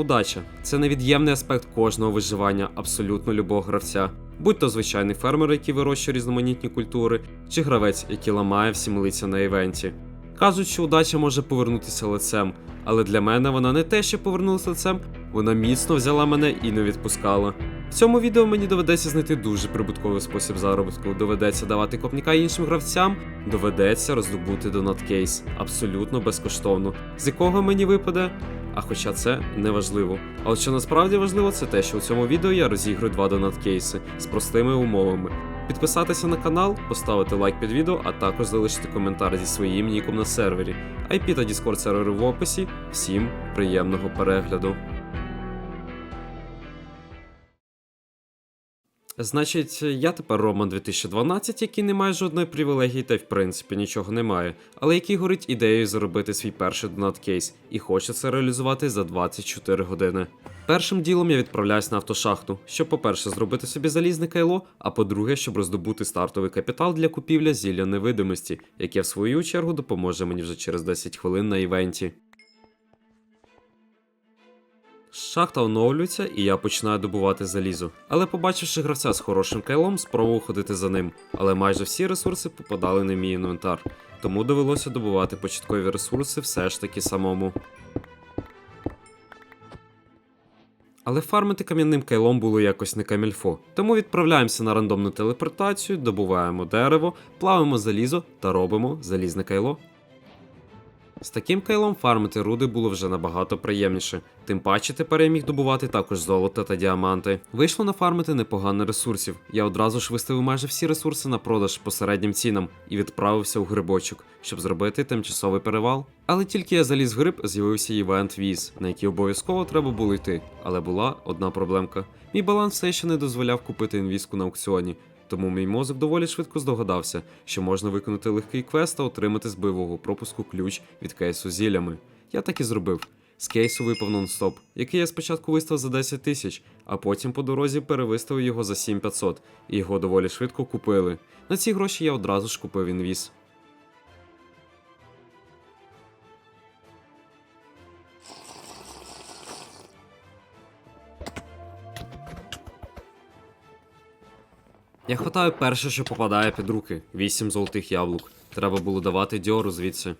Удача це невід'ємний аспект кожного виживання абсолютно любого гравця. Будь то звичайний фермер, який вирощує різноманітні культури, чи гравець, який ламає всім лиця на івенті. Кажуть, що удача може повернутися лицем, але для мене вона не те, що повернулася лицем, вона міцно взяла мене і не відпускала. В цьому відео мені доведеться знайти дуже прибутковий спосіб заробітку. Доведеться давати копніка іншим гравцям, доведеться роздобути донаткейс абсолютно безкоштовно, з якого мені випаде. А хоча це не важливо. А от що насправді важливо, це те, що у цьому відео я розіграю два донат-кейси з простими умовами. Підписатися на канал, поставити лайк під відео, а також залишити коментар зі своїм ніком на сервері. IP та Discord сервери в описі. Всім приємного перегляду. Значить, я тепер Роман 2012, який не має жодної привілегії та й в принципі нічого не має, але який горить ідеєю заробити свій перший донат кейс і хоче це реалізувати за 24 години. Першим ділом я відправляюсь на автошахту, щоб, по-перше, зробити собі залізне кайло, а по-друге, щоб роздобути стартовий капітал для купівля зілля невидимості, яке в свою чергу допоможе мені вже через 10 хвилин на івенті. Шахта оновлюється, і я починаю добувати залізо. Але побачивши гравця з хорошим кайлом, спробував ходити за ним. Але майже всі ресурси попадали на мій інвентар, тому довелося добувати початкові ресурси все ж таки самому. Але фармити кам'яним кайлом було якось не камільфо. Тому відправляємося на рандомну телепортацію, добуваємо дерево, плавимо залізо та робимо залізне кайло. З таким кайлом фармити руди було вже набагато приємніше. Тим паче тепер я міг добувати також золото та діаманти. Вийшло нафармити непогано ресурсів. Я одразу ж виставив майже всі ресурси на продаж по середнім цінам і відправився у грибочок, щоб зробити тимчасовий перевал. Але тільки я заліз в гриб, з'явився івент віз, на який обов'язково треба було йти. Але була одна проблемка. Мій баланс все ще не дозволяв купити інвізку на аукціоні. Тому мій мозок доволі швидко здогадався, що можна виконати легкий квест та отримати з бойового пропуску ключ від кейсу з. Я так і зробив. З кейсу випав нон-стоп, який я спочатку вистав за 10 тисяч, а потім по дорозі перевиставив його за 7500, і його доволі швидко купили. На ці гроші я одразу ж купив інвіз. Я хватаю перше, що попадає під руки 8 золотих яблук. Треба було давати дьору звідси.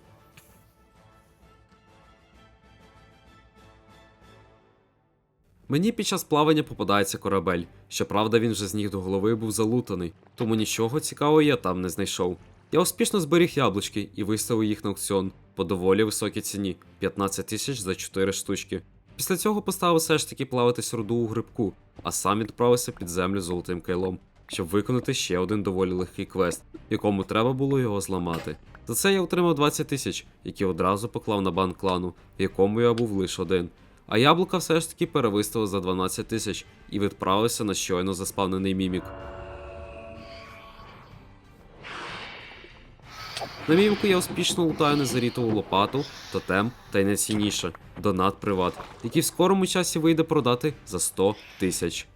Мені під час плавання попадається корабель. Щоправда, він вже з ніг до голови був залутаний, тому нічого цікавого я там не знайшов. Я успішно зберіг яблучки і виставив їх на аукціон по доволі високій ціні 15 тисяч за 4 штучки. Після цього поставив все ж таки плаватись руду у грибку, а сам відправився під землю золотим кайлом, щоб виконати ще один доволі легкий квест, якому треба було його зламати. За це я отримав 20 тисяч, які одразу поклав на банк клану, в якому я був лише один. А яблука все ж таки перевиставив за 12 тисяч і відправився на щойно заспавнений мімік. На міміку я успішно лутаю незарітову лопату, тотем та й найцінніше донат приват, який в скорому часі вийде продати за 100 тисяч.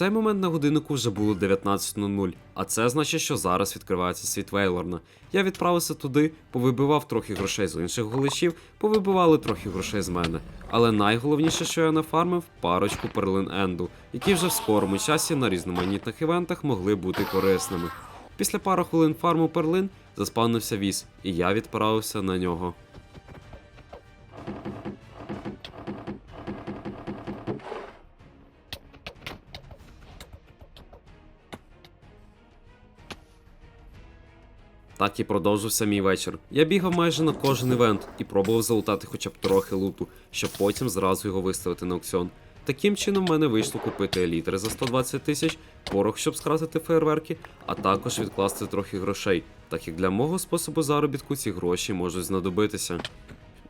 Цей момент на годиннику вже було 19.00, а це значить, що зараз відкривається світ Вейлорна. Я відправився туди, повибивав трохи грошей з інших голишів, повибивали трохи грошей з мене. Але найголовніше, що я нафармив, парочку перлин Енду, які вже в скорому часі на різноманітних івентах могли бути корисними. Після пару хвилин фарму перлин заспавнився віз, і я відправився на нього. Так і продовжився мій вечір. Я бігав майже на кожен івент і пробував залутати хоча б трохи луту, щоб потім зразу його виставити на аукціон. Таким чином, в мене вийшло купити елітри за 120 тисяч, порох, щоб скратити фейерверки, а також відкласти трохи грошей, так як для мого способу заробітку ці гроші можуть знадобитися.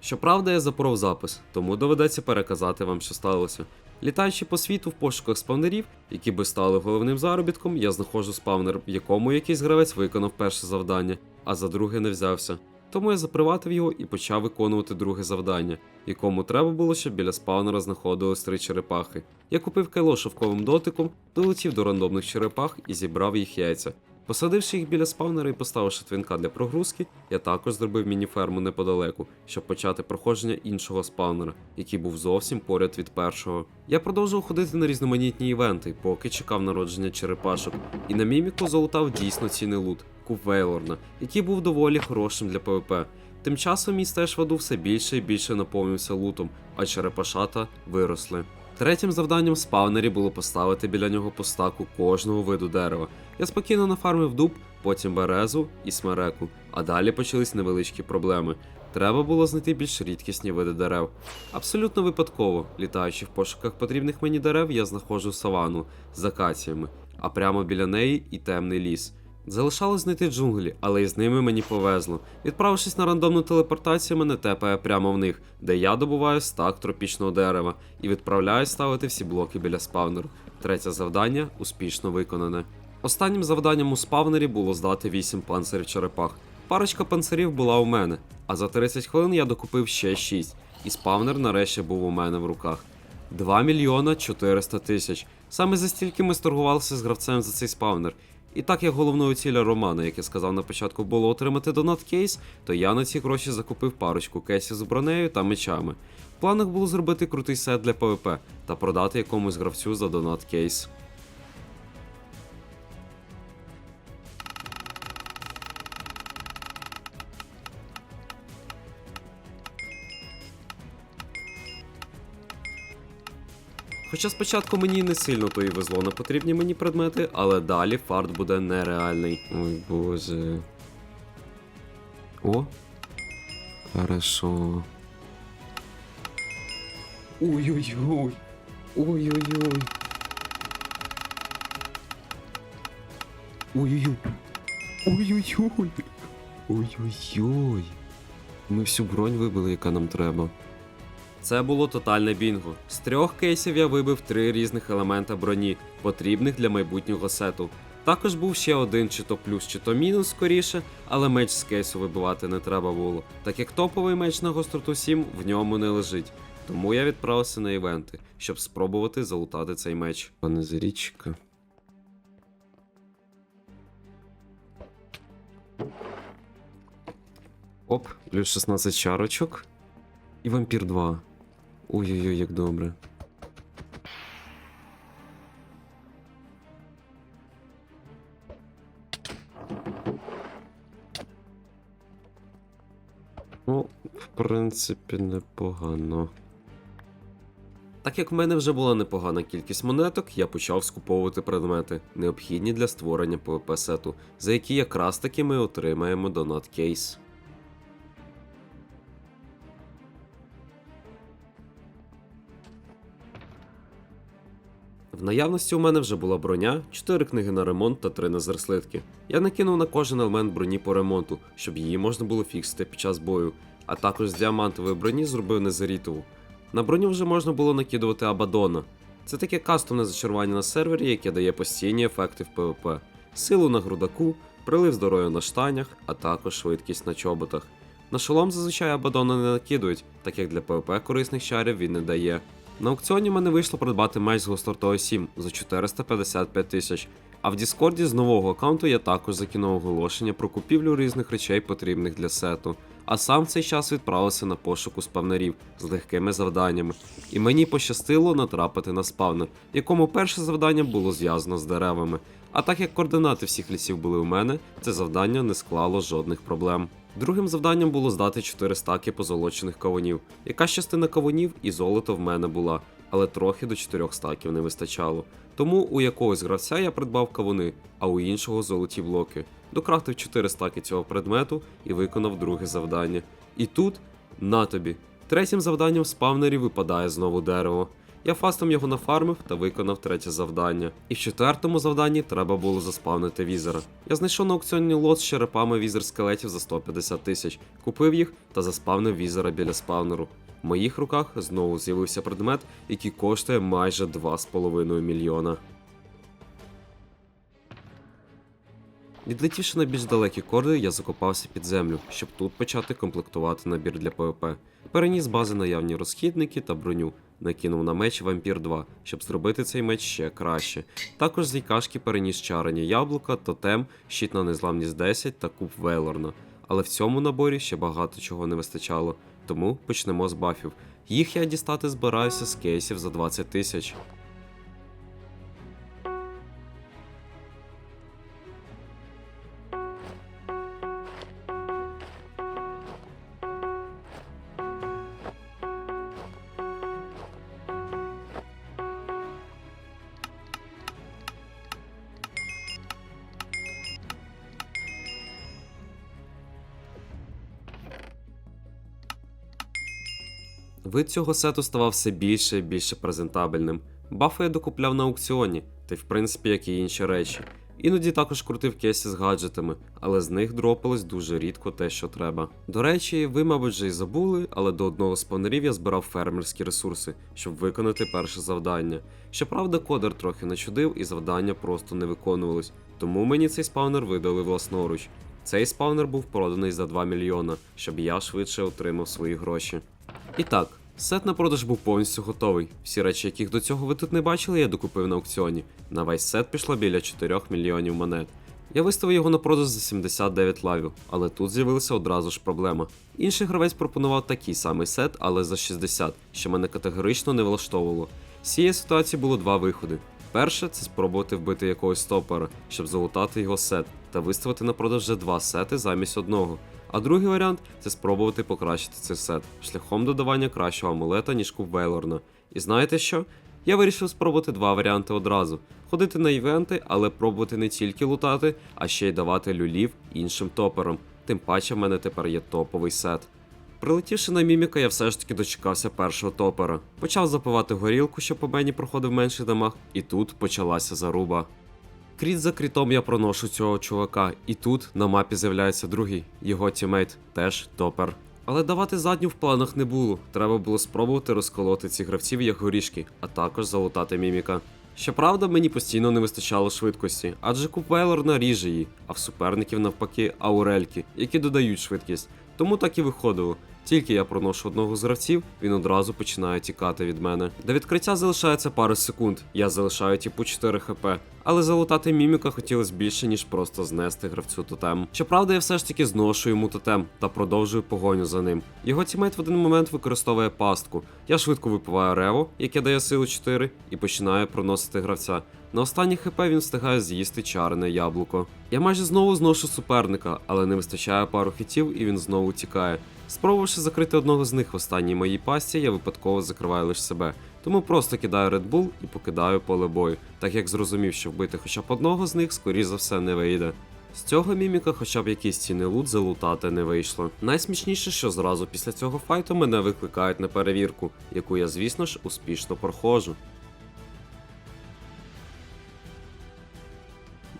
Щоправда, я запоров запис, тому доведеться переказати вам, що сталося. Літаючи по світу в пошуках спавнерів, які би стали головним заробітком, я знаходжу спавнер, в якому якийсь гравець виконав перше завдання, а за друге не взявся. Тому я заприватив його і почав виконувати друге завдання, якому треба було, щоб біля спавнера знаходилось три черепахи. Я купив кайло шовковим дотиком, долетів до рандомних черепах і зібрав їх яйця. Посадивши їх біля спавнера і поставивши твінка для прогрузки, я також зробив міні-ферму неподалеку, щоб почати проходження іншого спавнера, який був зовсім поряд від першого. Я продовжував ходити на різноманітні івенти, поки чекав народження черепашок, і на міміку залутав дійсно цінний лут куб Вейлорна, який був доволі хорошим для ПВП. Тим часом мій стеж воду все більше і більше наповнився лутом, а черепашата виросли. Третім завданням спавнері було поставити біля нього по стаку кожного виду дерева. Я спокійно нафармив дуб, потім березу і смереку, а далі почались невеличкі проблеми. Треба було знайти більш рідкісні види дерев. Абсолютно випадково, літаючи в пошуках потрібних мені дерев, я знаходжу савану з акаціями, а прямо біля неї і темний ліс. Залишалось знайти джунглі, але із ними мені повезло. Відправившись на рандомну телепортацію, мене тепає прямо в них, де я добуваю стак тропічного дерева і відправляюсь ставити всі блоки біля спавнеру. Третє завдання успішно виконане. Останнім завданням у спавнері було здати 8 панцирів черепах. Парочка панцирів була у мене, а за 30 хвилин я докупив ще 6, і спавнер нарешті був у мене в руках. 2 мільйона 400 тисяч. Саме за стільки ми сторгувалися з гравцем за цей спавнер. І так як головною ціллю Романа, як я сказав на початку, було отримати донат кейс, то я на ці гроші закупив парочку кейсів з бронею та мечами. В планах було зробити крутий сет для ПВП та продати якомусь гравцю за донат кейс. Хоча спочатку мені не сильно то і везло на потрібні мені предмети, але далі фарт буде нереальний. Ой боже. О. Хорошо. Ой-ой-ой. Ой-ой-ой. Ой-ой-ой. Ой-ой-ой. Ой-ой-ой. Ми всю бронь вибили, яка нам треба. Це було тотальне бінго. З трьох кейсів я вибив три різних елемента броні, потрібних для майбутнього сету. Також був ще один чи то плюс, чи то мінус скоріше, але меч з кейсу вибивати не треба було, так як топовий меч на гостроту 7 в ньому не лежить. Тому я відправився на івенти, щоб спробувати залутати цей меч. Пане Зарічка. Оп, плюс 16 чарочок. І вампір 2. Ой-ой-ой, як добре. Ну, в принципі, непогано. Так як в мене вже була непогана кількість монеток, я почав скуповувати предмети, необхідні для створення PvP сету, за які якраз таки ми отримаємо донат кейс. В наявності у мене вже була броня, 4 книги на ремонт та 3 на зерслитки. Я накинув на кожен елемент броні по ремонту, щоб її можна було фіксити під час бою, а також з діамантової броні зробив незарітову. На броню вже можна було накидувати Абадона. Це таке кастомне зачарування на сервері, яке дає постійні ефекти в PvP. Силу на грудаку, прилив здоров'я на штанях, а також швидкість на чоботах. На шолом зазвичай Абадона не накидують, так як для PvP корисних чарів він не дає. На аукціоні мене вийшло придбати меч з гостротою 7 за 455 тисяч. А в Діскорді з нового аккаунту я також закинув оголошення про купівлю різних речей, потрібних для сету. А сам в цей час відправився на пошуку спавнерів з легкими завданнями. І мені пощастило натрапити на спавнер, якому перше завдання було зв'язано з деревами. А так як координати всіх лісів були у мене, це завдання не склало жодних проблем. Другим завданням було здати 4 стаки позолочених кавунів. Якась частина кавунів і золото в мене була, але трохи до 4 стаків не вистачало. Тому у якогось гравця я придбав кавуни, а у іншого золоті блоки. Докрафтив 4 стаки цього предмету і виконав друге завдання. І тут на тобі. Третім завданням в спавнері випадає знову дерево. Я фастом його нафармив та виконав третє завдання. І в четвертому завданні треба було заспавнити візера. Я знайшов на аукціоні лот з черепами візер скелетів за 150 тисяч, купив їх та заспавнив візера біля спавнеру. В моїх руках знову з'явився предмет, який коштує майже 2,5 мільйона. Відлетівши на більш далекі корди, я закопався під землю, щоб тут почати комплектувати набір для ПВП. Переніс бази наявні розхідники та броню, накинув на меч Вампір 2, щоб зробити цей меч ще краще. Також з лікашки переніс чарення яблука, тотем, щит на незламність 10 та куб Вейлорна. Але в цьому наборі ще багато чого не вистачало, тому почнемо з бафів. Їх я дістати збираюся з кейсів за 20 тисяч. Вид цього сету ставав все більше і більше презентабельним. Бафи я докупляв на аукціоні, та й в принципі як і інші речі. Іноді також крутив кейси з гаджетами, але з них дропалось дуже рідко те, що треба. До речі, ви, мабуть, вже й забули, але до одного з спавнерів я збирав фермерські ресурси, щоб виконати перше завдання. Щоправда, кодер трохи начудив і завдання просто не виконувалось, тому мені цей спавнер видали власноруч. Цей спавнер був проданий за 2 мільйона, щоб я швидше отримав свої гроші. І так, сет на продаж був повністю готовий. Всі речі, яких до цього ви тут не бачили, я докупив на аукціоні. На весь сет пішло біля 4 мільйонів монет. Я виставив його на продаж за 79 лавів, але тут з'явилася одразу ж проблема. Інший гравець пропонував такий самий сет, але за 60, що мене категорично не влаштовувало. З цієї ситуації було два виходи. Перше це спробувати вбити якогось стопера, щоб залутати його сет, та виставити на продаж вже два сети замість одного. А другий варіант це спробувати покращити цей сет шляхом додавання кращого амулета, ніж куб Вейлорна. І знаєте що? Я вирішив спробувати два варіанти одразу: ходити на івенти, але пробувати не тільки лутати, а ще й давати люлів іншим топерам. Тим паче в мене тепер є топовий сет. Прилетівши на міміка, я все ж таки дочекався першого топера. Почав запивати горілку, щоб по мені проходив менший дамаг, і тут почалася заруба. Кріт за крітом я проношу цього чувака, і тут на мапі з'являється другий, його тімейт, теж топер. Але давати задню в планах не було. Треба було спробувати розколоти цих гравців як горішки, а також залутати міміка. Щоправда, мені постійно не вистачало швидкості, адже Купвейлор наріже її, а в суперників навпаки аурельки, які додають швидкість. Тому так і виходило. Тільки я проношу одного з гравців, він одразу починає тікати від мене. До відкриття залишається пару секунд. Я залишаю типу 4 хп. Але залутати міміка хотілося більше, ніж просто знести гравцю тотем. Щоправда, я все ж таки зношу йому тотем та продовжую погоню за ним. Його тімейт в один момент використовує пастку. Я швидко випиваю рево, яке дає силу 4, і починаю проносити гравця. На останній хп він встигає з'їсти чарене яблуко. Я майже знову зношу суперника, але не вистачає пару хітів і він знову тікає. Спробувавши закрити одного з них в останній моїй пасті, я випадково закриваю лише себе. Тому просто кидаю Red Bull і покидаю поле бою, так як зрозумів, що вбити хоча б одного з них, скоріш за все, не вийде. З цього міміка хоча б якийсь цінний лут залутати не вийшло. Найсмішніше, що зразу після цього файту мене викликають на перевірку, яку я, звісно ж, успішно проходжу.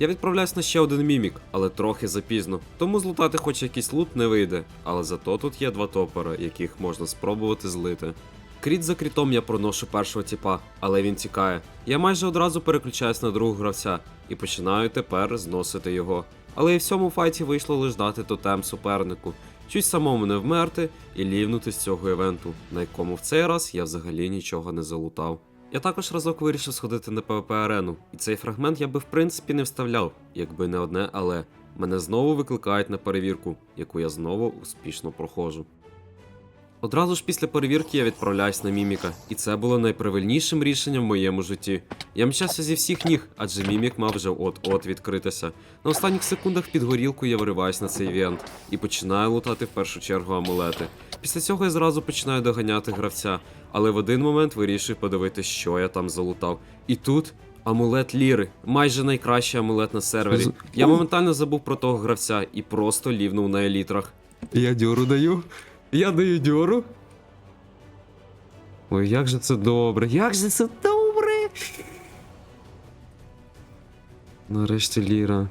Я відправляюсь на ще один мімік, але трохи запізно. Тому злутати хоч якийсь лут не вийде. Але зато тут є два топера, яких можна спробувати злити. Кріт за крітом я проношу першого тіпа, але він тікає. Я майже одразу переключаюсь на другого гравця і починаю тепер зносити його. Але і в цьому файті вийшло лише дати тотем супернику, чуть самому не вмерти і лівнути з цього івенту, на якому в цей раз я взагалі нічого не залутав. Я також разок вирішив сходити на пвп арену, і цей фрагмент я би в принципі не вставляв, якби не одне але. Мене знову викликають на перевірку, яку я знову успішно проходжу. Одразу ж після перевірки я відправляюсь на міміка, і це було найправильнішим рішенням в моєму житті. Я мчався зі всіх ніг, адже мімік мав вже от-от відкритися. На останніх секундах під горілку я вириваюсь на цей івент і починаю лутати в першу чергу амулети. Після цього я зразу починаю доганяти гравця, але в один момент вирішую подивитися, що я там залутав. І тут. Амулет Ліри, майже найкращий амулет на сервері. Я моментально забув про того гравця і просто лівнув на елітрах. Я дьору даю. Я даю дьору. Ой, як же це добре, як же це добре. Нарешті Ліра.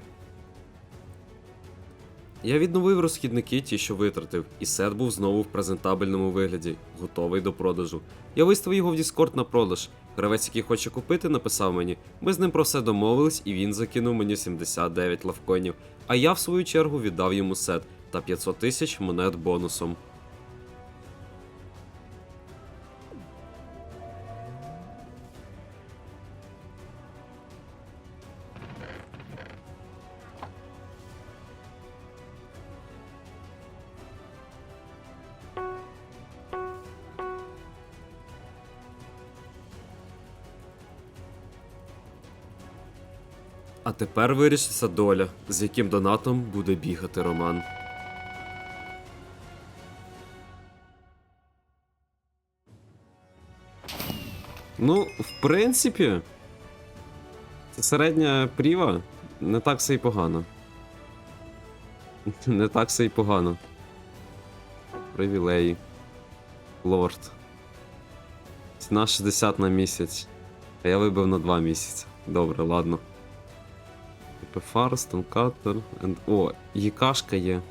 Я відновив розхідники, ті, що витратив, і сет був знову в презентабельному вигляді, готовий до продажу. Я виставив його в Discord на продаж. Гравець, який хоче купити, написав мені. Ми з ним про все домовились, і він закинув мені 79 лавкоїнів. А я, в свою чергу, віддав йому сет та 500 тисяч монет бонусом. А тепер вирішиться доля, з яким донатом буде бігати Роман. Ну, в принципі, це середня пріва не так все й погано. Не так все й погано. Привілеї. Лорд. Ціна 60 на місяць. А я вибив на 2 місяці. Добре, ладно. ПФАР, Стонкатор. О, Єкашка є.